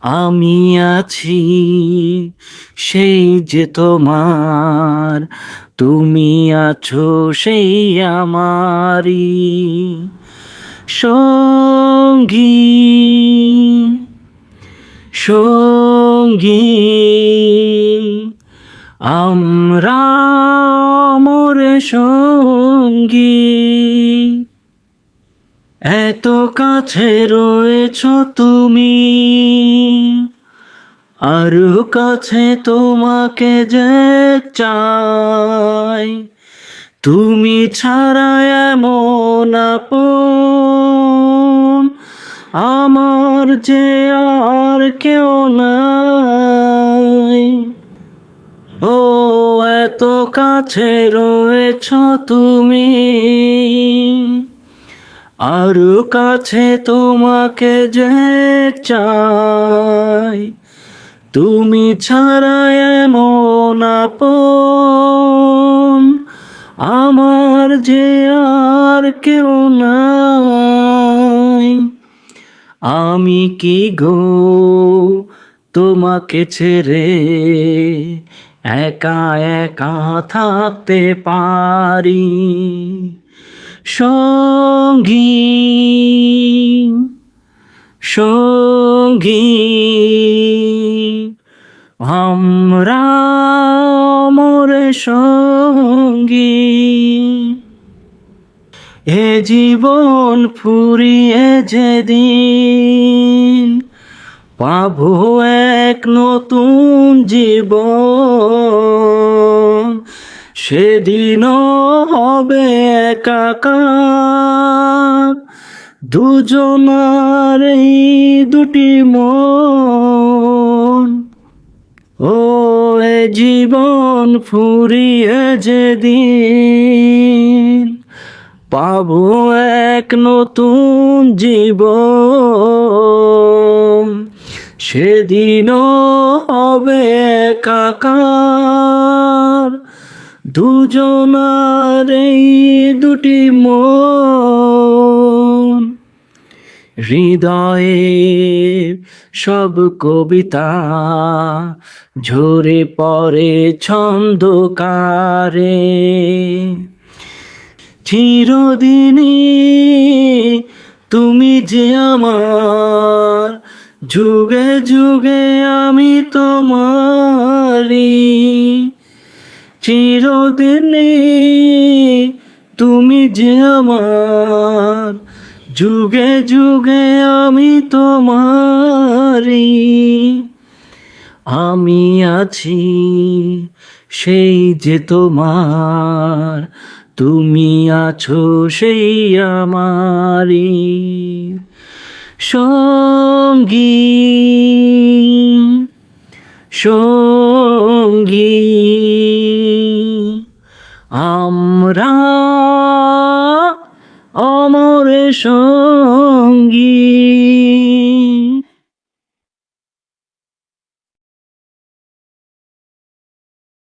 আমি আছি, সেই যে তোমার। তুমি আছো, সেই আমারি সঙ্গী। সঙ্গী। আমরা মোরে সঙ্গী। এত কাছে রয়েছ তুমি। আরও কাছে তোমাকে যে চাই, তুমি ছাড়া এমন আমার যে আর কেউ নাই। ও, এত কাছে রয়েছ তুমি, আরও কাছে তোমাকে যে চাই তুমি ছাড়া এমন আপন, আমার যে আর কেউ নাই। আমি কি গো তোমাকে ছেড়ে একা একা থাকতে পারি? সঙ্গী সঙ্গী আমরা মোরে সঙ্গী। এ জীবন ফুরিয়ে যেদিন পাবো এক নতুন জীবন। সেদিনও হবে একাকার। দুজনার এই দুটি মন ও এ জীবন ফুরিয়ে যেদিন পাবো এক নতুন জীবন। সেদিনও হবে একাকার দুজনার এই দুটি মন হৃদয়ে সব কবিতা ঝরে পড়ে ছন্দকারে। চিরদিনই তুমি যে আমার, যুগে যুগে আমি তোমারি চিরদিনই তুমি যে আমার যুগে যুগে আমি তোমারি আমি আছি সেই যে তোমার। তুমি আছো সেই আমারি সঙ্গী সঙ্গী, আমরা অমর সঙ্গী।